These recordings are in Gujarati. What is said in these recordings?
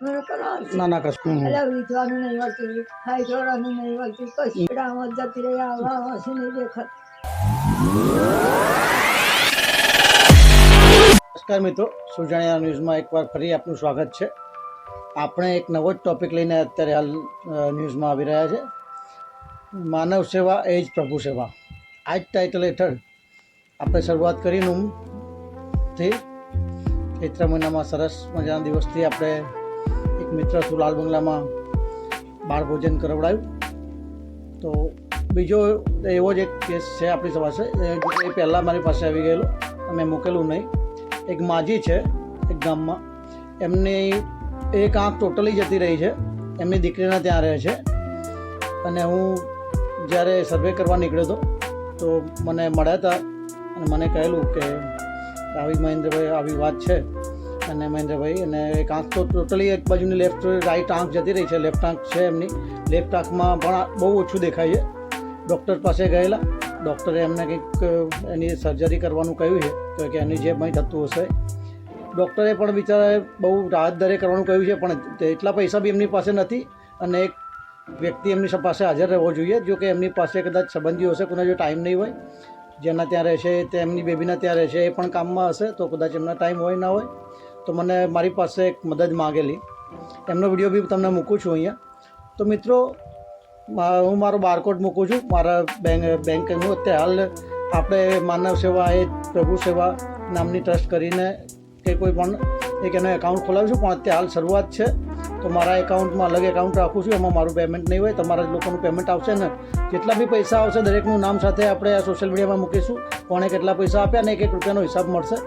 મને કરાવ ના ના કશું હમ. નહીં વળતું. ખાઈ જોવાનું નહીં વળતું. કશું એટલે જતી રહી આવા હસી નહીં દેખાત. નમસ્કાર મિત્રો સુજાણિયા ન્યૂઝમાં એકવાર ફરી આપનું સ્વાગત છે. આપણે એક નવો જ ટોપિક લઈને અત્યારે હાલ ન્યૂઝમાં આવી રહ્યા છે. માનવ સેવા એ જ પ્રભુ સેવા. આ જ ટાઇટલ હેઠળ આપણે શરૂઆત કરીને થી ચૈત્ર મહિનામાં સરસ મજાના દિવસથી આપણે એક મિત્ર છું લાલ બંગલામાં બાળ ભોજન કરવડાયું. તો બીજો એવો જ એક કેસ છે આપણી પાસે એ પહેલાં મારી પાસે આવી ગયેલો. મેં મૂકેલું નહીં. એક માજી છે, એક ગામમાં. એમની એક આંખ ટોટલી જતી રહી છે. એમની દીકરીના ત્યાં રહે છે. અને હું જ્યારે સર્વે કરવા નીકળ્યો હતો, તો મને મળ્યા હતા અને મને કહેલું કે આવી મહેન્દ્રભાઈ, આવી વાત છે. અને મહેન્દ્રભાઈ, અને એક આંખ તો ટોટલી એક બાજુની લેફ્ટ રાઈટ આંખ જતી રહી છે લેફ્ટ આંખ છે એમની. લેફ્ટ આંખમાં પણ બહુ ઓછું દેખાય છે. ડૉક્ટર પાસે ગયેલા. ડૉક્ટરે એમને કંઈક એની સર્જરી કરવાનું કહ્યું છે, તો કે એની જે કંઈ થતું હશે. ડૉક્ટરે પણ બિચારાએ બહુ રાહત દરે કરવાનું કહ્યું છે, પણ એટલા પૈસા બી એમની પાસે નથી. અને એક વ્યક્તિ એમની પાસે હાજર રહેવો જોઈએ, જો કે એમની પાસે કદાચ સંબંધીઓ હશે, કોઈને જો ટાઈમ નહીં હોય. જેના ત્યાં રહેશે તે એમની બેબીના ત્યાં રહેશે, એ પણ કામમાં હશે, તો કદાચ એમના ટાઈમ હોય, ના હોય. તો મને મારી પાસે એક મદદ માગેલી. એમનો વીડિયો બી તમને મૂકું છું અહીંયા. તો મિત્રો હું મારો બારકોડ મૂકું છું. મારા બેંક બેંક હું અત્યારે હાલ આપણે માનવ સેવા એ પ્રભુ સેવા નામની ટ્રસ્ટ કરીને કે કોઈ પણ એક એનો એકાઉન્ટ ખોલાવીશું, પણ અત્યારે હાલ શરૂઆત છે. તો મારા એકાઉન્ટમાં અલગ એકાઉન્ટ રાખું છું, એમાં મારું પેમેન્ટ નહીં હોય, તમારા લોકોનું પેમેન્ટ આવશે ને. જેટલા બી પૈસા આવશે દરેકનું નામ સાથે આપણે આ સોશિયલ મીડિયામાં મૂકીશું. કોણે કેટલા પૈસા આપ્યા અને એક એક રૂપિયાનો હિસાબ મળશે.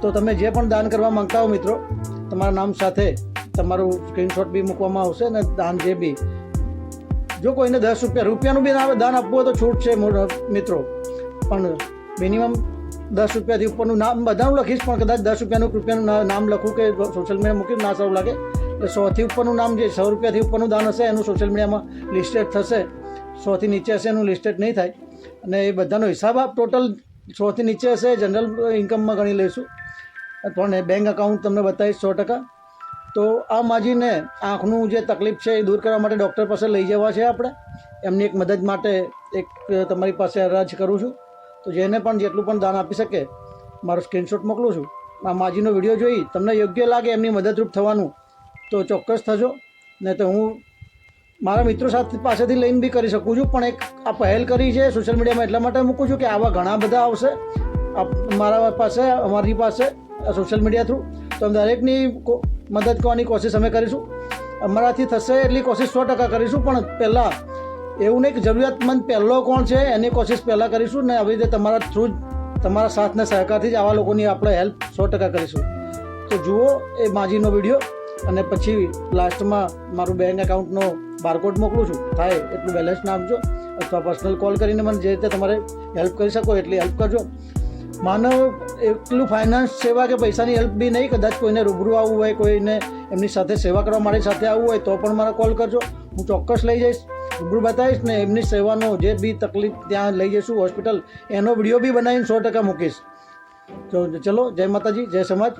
તો તમે જે પણ દાન કરવા માંગતા હો મિત્રો, તમારા નામ સાથે તમારું સ્ક્રીનશોટ બી મૂકવામાં આવશે અને દાન જે બી. જો કોઈને દસ રૂપિયા, રૂપિયાનું બી ના- દાન આપવું હોય તો છૂટ છે મિત્રો. પણ મિનિમમ દસ રૂપિયાથી ઉપરનું નામ બધાનું લખીશ, પણ કદાચ દસ રૂપિયાનું રૂપિયાનું નામ લખું કે સોશિયલ મીડિયા મૂક્યું ના સારું લાગે. એટલે સોથી ઉપરનું નામ જે, સો રૂપિયાથી ઉપરનું દાન હશે, એનું સોશિયલ મીડિયામાં લિસ્ટેડ થશે. સોથી નીચે હશે, એનું લિસ્ટેડ નહીં થાય. અને એ બધાનો હિસાબ આપ ટોટલ સોથી નીચે હશે જનરલ ઇન્કમમાં ગણી લઈશું. પણ બેંક અકાઉન્ટ તમને બતાવીશ સો ટકા. તો આ માજીને આંખનું જે તકલીફ છે એ દૂર કરવા માટે ડૉક્ટર પાસે લઈ જવા છે આપણે. એમની એક મદદ માટે એક તમારી પાસે અરજ કરું છું. તો જેને પણ જેટલું પણ દાન આપી શકે, મારો સ્ક્રીનશોટ મોકલું છું. આ માજીનો વીડિયો જોઈ તમને યોગ્ય લાગે એમની મદદરૂપ થવાનું, તો ચોક્કસ થજો. ને તો હું મારા મિત્રો સાથે પાસેથી લઈને બી કરી શકું છું. પણ એક આ પહેલ કરી છે સોશિયલ મીડિયામાં એટલા માટે મૂકું છું કે આવા ઘણા બધા આવશે. મારા પાસે, અમારી પાસે સોશિયલ મીડિયા થ્રુ તો અમે દરેકની મદદ કરવાની કોશિશ અમે કરીશું. અમારાથી થશે એટલી કોશિશ સો ટકા કરીશું, પણ પહેલાં એવું નહીં કે જરૂરિયાતમંદ પહેલો કોણ છે એની કોશિશ પહેલાં કરીશું ને આવી રીતે તમારા થ્રુ જ, તમારા સાથને સહકારથી જ આવા લોકોની આપણે હેલ્પ સો ટકા કરીશું. તો જુઓ એ માજીનો વીડિયો અને પછી લાસ્ટમાં મારું બેંક એકાઉન્ટનો બારકોડ મોકલું છું. થાય એટલું બેલેન્સ નાખજો અથવા પર્સનલ કોલ કરીને મને જે રીતે તમારે હેલ્પ કરી શકો એટલી હેલ્પ કરજો. માનવ એટલું ફાઇનાન્સ સેવા કે પૈસાની હેલ્પ બી નહીં કદાચ કોઈને રૂબરૂ આવવું હોય કોઈને એમની સાથે સેવા કરવા મારી સાથે આવવું હોય તો પણ મારા કોલ કરજો. હું ચોક્કસ લઈ જઈશ. રૂબરૂ બતાવીશ ને એમની સેવાનો જે બી તકલીફ ત્યાં લઈ જઈશું હોસ્પિટલ એનો વીડિયો બી બનાવીને સો ટકા મૂકીશ. તો ચલો જય માતાજી જય સમાજ.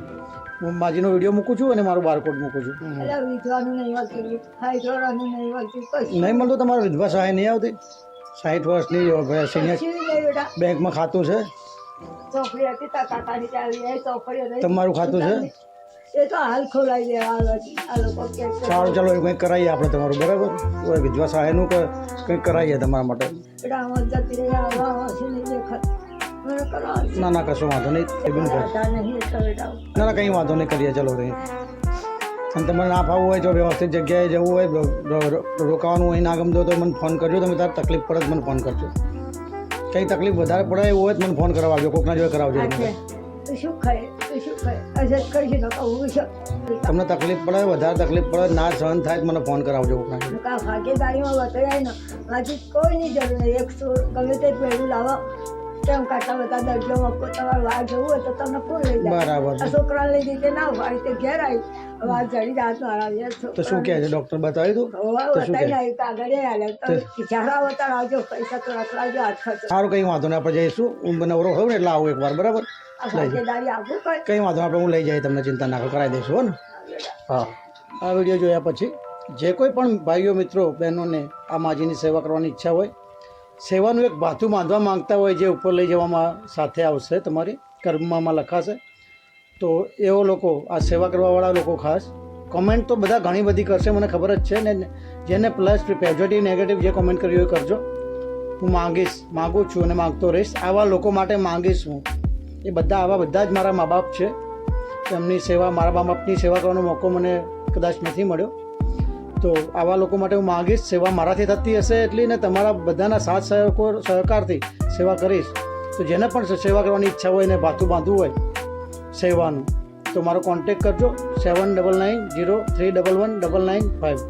હું માજીનો વીડિયો મૂકું છું અને મારું બારકોડ મૂકું છું. નહીં મળતું તમારે વિધવા સહાય નહીં આવતી? સાઠ વર્ષની સિનિયર બેંકમાં ખાતું છે? ચોપડી હતી તા કાકાની ચાવી એ ચોપડીઓ રહી. તમારું ખાતું છે? એ તો હાલ ખોલાઈ દે આ લોકો- આ લોકો કે છે. સારું ચાલો એ કંઈક કરાવીએ આપણે તમારું બરાબર? હવે વિધવા સહાયનું કે કંઈક કરાવીએ તમારા માટે. એટલે આમાં જતી રહી આવા હસી નહીં દેખાત. મને કરાવ ના ના કશો વાંધો નહીં. એ બી નહીં દાદા નહીં એટલે બેટા. ના ના કંઈ વાંધો નહીં કરીએ ચલો કંઈ અને તમારે ના ફાવવું હોય જો વ્યવસ્થિત જગ્યાએ જવું હોય રો- રો- રોકાવાનું હોય ના ગમતું હોય તો મને ફોન કરજો. તમે તાર તકલીફ પડે તો મને ફોન કરજો. કંઈ તકલીફ વધારે પડે એવું હોય તો મને ફોન કરાવજો કોકના જોડે કરાવજો તમને તકલીફ પડે વધારે તકલીફ પડે ના સહન થાય તો મને ફોન કરાવજો ભાગીદારીમાં બતાવ્યા ને બાકી કોઈની જરૂર નહીં. એક ગમે તે પહેલું લાવો. કેમ કાઢતા બધા દાદા જો તમારે વાર જવું હોય તો તમે કોણ લઈ જાય બરાબર છોકરા લઈ જઈ ના હોય તે ઘેર આવી હવે જડી મારા તો શું કહે છે? ડૉક્ટર બતાવી દઉં? તો શું કહે? બતાવી કાગળે હાલે. તો ખીચાડા વતાર આવજો પૈસા તો રખડાવજો હાથ સારું કંઈ વાંધો નહીં આપણે જઈશું. હું નવરો હોઉં ને એટલે આવું એકવાર બરાબર? કઈ. વાંધો આપણે હું લઈ જઈએ તમને ચિંતા ના કરાવી દઈશું હો ને? હા. આ વીડિયો જોયા પછી જે કોઈ પણ ભાઈઓ મિત્રો બહેનોને આ માજીની સેવા કરવાની ઈચ્છા હોય સેવાનું એક ભાથું બાંધવા માંગતા હોય જે ઉપર લઈ જવામાં સાથે આવશે તમારી, કર્મમાં લખાશે. તો એવો લોકો, આ સેવા કરવાવાળા લોકો ખાસ કોમેન્ટ તો બધા ઘણી બધી કરશે, મને ખબર જ છે ને, જેને પ્લસ પોઝિટિવ નેગેટિવ જે કોમેન્ટ કર્યું એ કરજો. હું માંગીશ, માગું છું અને માગતો રહીશ. આવા લોકો માટે માંગીશ હું. એ બધા, આવા બધા જ મારા મા બાપ છે. એમની સેવા, મારા મા બાપની સેવા કરવાનો મોકો મને કદાચ નથી મળ્યો. તો આવા લોકો માટે હું માગીશ, સેવા મારાથી થતી હશે એટલી ને તમારા બધાના સાથ સહકો, સહકારથી સેવા કરીશ. તો જેને પણ સેવા કરવાની ઈચ્છા હોય ને ભાથું બાંધવું હોય, સેવાનું. તો મારો કોન્ટેક કરજો seven double nine zero three double one double nine five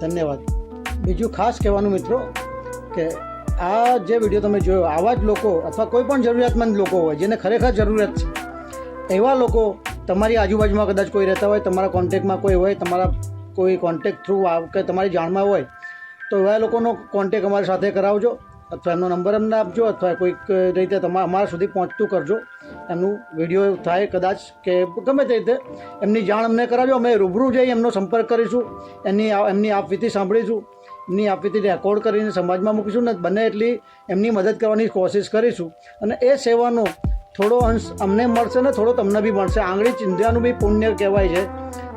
ધન્યવાદ. બીજું ખાસ કહેવાનું મિત્રો કે આ જે વીડિયો તમે જોયો, આવા જ લોકો અથવા કોઈ પણ જરૂરિયાતમંદ લોકો હોય, જેને ખરેખર જરૂરિયાત છે, એવા લોકો તમારી આજુબાજુમાં કદાચ કોઈ રહેતા હોય, તમારા કોન્ટેક્ટમાં કોઈ હોય, તમારા કોઈ કોન્ટેક થ્રુ કે તમારી જાણમાં હોય, તો એવા લોકોનો કોન્ટેક અમારી સાથે કરાવજો, અથવા એમનો નંબર અમને આપજો, અથવા કોઈક રીતે તમારા અમારા સુધી પહોંચતું કરજો. એમનું વીડિયો થાય કદાચ કે ગમે તે રીતે, એમની જાણ અમને કરાવજો. અમે રૂબરૂ જઈ એમનો સંપર્ક કરીશું, એમની એમની આપવીતી સાંભળીશું, એમની આપવીતી રેકોર્ડ કરીને સમાજમાં મૂકીશું, ને બને એટલી એમની મદદ કરવાની કોશિશ કરીશું. અને એ સેવાનો થોડો અંશ અમને મળશે ને થોડો તમને બી મળશે. આંગળી ચિંધ્યાનું બી પુણ્ય કહેવાય છે.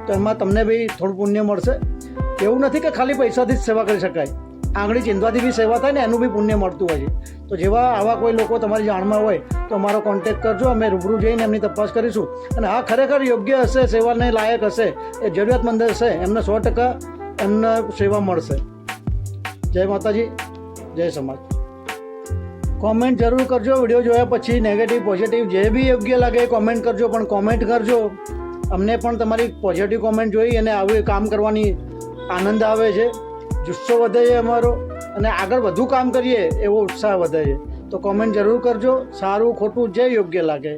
તો એમાં તમને બી થોડું પુણ્ય મળશે. એવું નથી કે ખાલી પૈસાથી જ સેવા કરી શકાય. આંગળી ચિંધવાથી બી સેવા થાય ને એનું બી પુણ્ય મળતું હોય છે. તો જેવા આવા કોઈ લોકો તમારી જાણમાં હોય, તો અમારો કોન્ટેક્ટ કરજો, અમે રૂબરૂ જઈને એમની તપાસ કરીશું. અને આ ખરેખર યોગ્ય હશે, સેવાને લાયક હશે, એ જરૂરિયાતમંદ હશે, એમને સો ટકા એમને સેવા મળશે. જય માતાજી, જય સમાજ. કોમેન્ટ જરૂર કરજો, વીડિયો જોયા પછી નેગેટિવ પોઝિટિવ જે બી યોગ્ય લાગે એ કોમેન્ટ કરજો, પણ કોમેન્ટ કરજો. અમને પણ તમારી પોઝિટિવ કોમેન્ટ જોઈ અને આવું કામ કરવાની આનંદ આવે છે. જુસ્સો વધે છે અમારો અને આગળ વધુ કામ કરીએ એવો ઉત્સાહ વધે છે તો કોમેન્ટ જરૂર કરજો. સારું ખોટું જે યોગ્ય લાગે.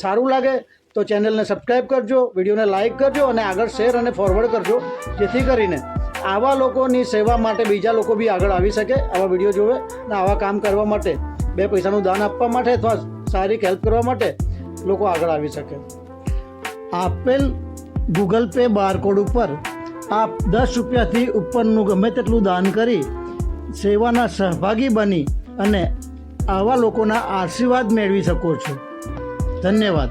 સારું લાગે તો ચેનલને સબસ્ક્રાઈબ કરજો વિડીયોને લાઇક કરજો અને આગળ શેર અને ફોરવર્ડ કરજો. જેથી કરીને આવા લોકોની સેવા માટે બીજા લોકો બી આગળ આવી શકે આવા વીડિયો જોવે અને આવા કામ કરવા માટે. બે પૈસાનું દાન આપવા માટે અથવા સારી હેલ્પ કરવા માટે લોકો આગળ આવી શકે. આપેલ ગૂગલ પે બારકોડ ઉપર આપ દસ રૂપિયાથી ઉપરનું ગમે તેટલું દાન કરી સેવાના સહભાગી બની અને આવા લોકોના આશીર્વાદ મેળવી શકો છો. ધન્યવાદ.